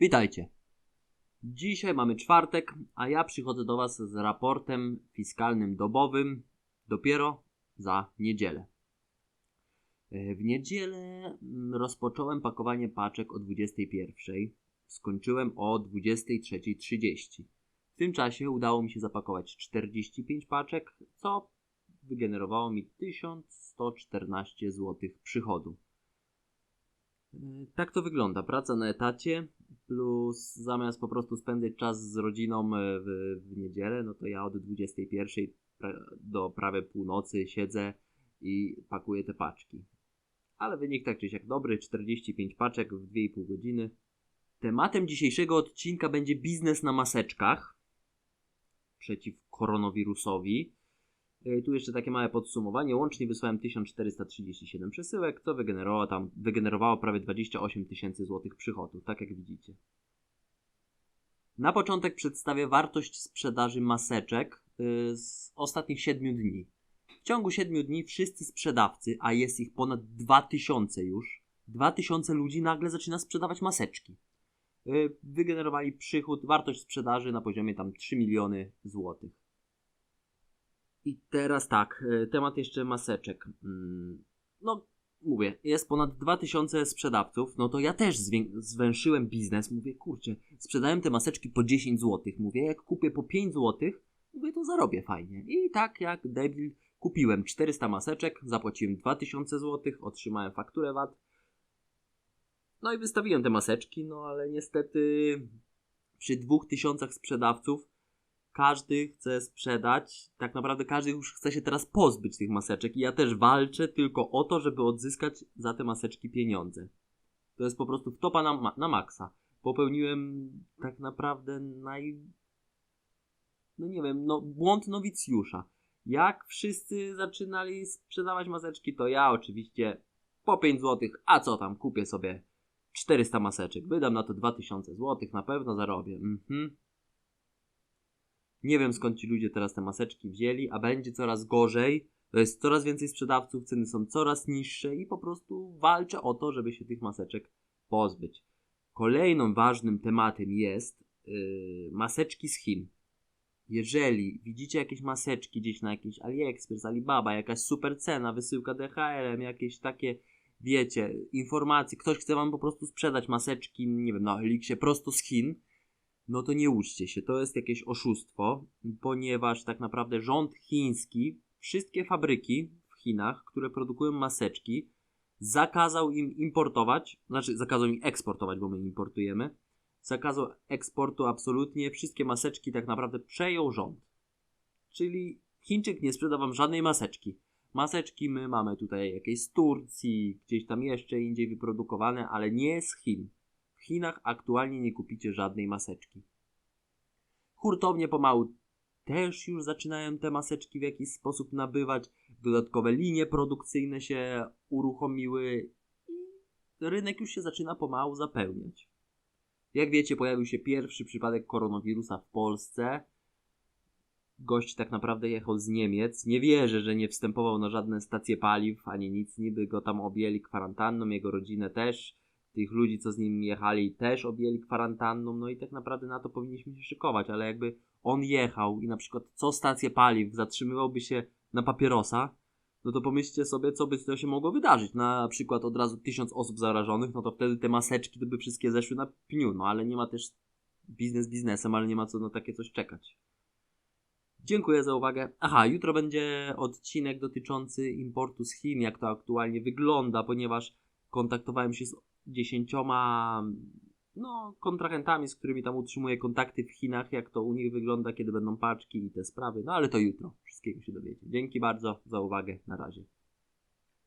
Witajcie. Dzisiaj mamy czwartek, a ja przychodzę do Was z raportem fiskalnym dobowym dopiero za niedzielę. E, W niedzielę mm, rozpocząłem pakowanie paczek o 21.00, skończyłem o 23.30. W tym czasie udało mi się zapakować 45 paczek, co wygenerowało mi 1114 zł przychodu. E, Tak to wygląda. Praca na etacie, plus zamiast po prostu spędzać czas z rodziną e, w, w niedzielę, no to ja od 21 pra- do prawie północy siedzę i pakuję te paczki. Ale wynik tak czy siak dobry, 45 paczek w 2,5 godziny. Tematem dzisiejszego odcinka będzie biznes na maseczkach przeciw koronawirusowi. E, Tu jeszcze takie małe podsumowanie. Łącznie wysłałem 1437 przesyłek, co wygenerowało tam wygenerowało prawie 28 tysięcy złotych przychodu, tak jak widzicie. Na początek przedstawię wartość sprzedaży maseczek y, z ostatnich 7 dni. W ciągu 7 dni wszyscy sprzedawcy, a jest ich ponad 2000 już, 2000 ludzi nagle zaczyna sprzedawać maseczki. Y, Wygenerowali przychód, wartość sprzedaży na poziomie tam 3 miliony złotych. I teraz tak, e, temat jeszcze maseczek. Mm, No, mówię, jest ponad 2000 sprzedawców, no to ja też zwęszyłem biznes. Mówię, kurczę, sprzedałem te maseczki po 10 zł. Mówię, jak kupię po 5 zł, mówię, to zarobię fajnie. I tak jak debil, kupiłem 400 maseczek, zapłaciłem 2000 zł, otrzymałem fakturę VAT. No i wystawiłem te maseczki, no ale niestety przy 2000 sprzedawców każdy chce sprzedać, tak naprawdę każdy już chce się teraz pozbyć tych maseczek i ja też walczę tylko o to, żeby odzyskać za te maseczki pieniądze. To jest po prostu wtopa na, na maksa. Popełniłem tak naprawdę naj... No nie wiem, no błąd nowicjusza. Jak wszyscy zaczynali sprzedawać maseczki, to ja oczywiście po 5 zł, a co tam, kupię sobie 400 maseczek. Wydam na to 2000 zł, na pewno zarobię. Mhm. Nie wiem skąd ci ludzie teraz te maseczki wzięli, a będzie coraz gorzej. To jest coraz więcej sprzedawców, ceny są coraz niższe i po prostu walczę o to, żeby się tych maseczek pozbyć. Kolejnym ważnym tematem jest yy, maseczki z Chin. Jeżeli widzicie jakieś maseczki gdzieś na jakiś AliExpress, Alibaba, jakaś super cena, wysyłka DHL-em, jakieś takie, wiecie, informacje, ktoś chce wam po prostu sprzedać maseczki, nie wiem, na Elixie prosto z Chin, no to nie łudźcie się, to jest jakieś oszustwo, ponieważ tak naprawdę rząd chiński, wszystkie fabryki w Chinach, które produkują maseczki, zakazał im importować, znaczy zakazał im eksportować, bo my importujemy, zakazał eksportu absolutnie, wszystkie maseczki tak naprawdę przejął rząd. Czyli Chińczyk nie sprzeda wam żadnej maseczki. Maseczki my mamy tutaj jakieś z Turcji, gdzieś tam jeszcze indziej wyprodukowane, ale nie z Chin. Chinach aktualnie nie kupicie żadnej maseczki. Hurtownie pomału też już zaczynają te maseczki w jakiś sposób nabywać. Dodatkowe linie produkcyjne się uruchomiły i rynek już się zaczyna pomału zapełniać. Jak wiecie, pojawił się pierwszy przypadek koronawirusa w Polsce. Gość tak naprawdę jechał z Niemiec. Nie wierzę, że nie wstępował na żadne stacje paliw ani nic. Niby go tam objęli kwarantanną, jego rodzinę też tych ludzi, co z nim jechali, też objęli kwarantanną, no i tak naprawdę na to powinniśmy się szykować, ale jakby on jechał i na przykład co stację paliw zatrzymywałby się na papierosa, no to pomyślcie sobie, co by to się mogło wydarzyć. Na przykład od razu tysiąc osób zarażonych, no to wtedy te maseczki to by wszystkie zeszły na pniu, no ale nie ma też biznes biznesem, ale nie ma co na takie coś czekać. Dziękuję za uwagę. Aha, jutro będzie odcinek dotyczący importu z Chin, jak to aktualnie wygląda, ponieważ kontaktowałem się z dziesięcioma no, kontrahentami, z którymi tam utrzymuję kontakty w Chinach, jak to u nich wygląda, kiedy będą paczki i te sprawy. No ale to jutro wszystkiego się dowiecie. Dzięki bardzo za uwagę. Na razie.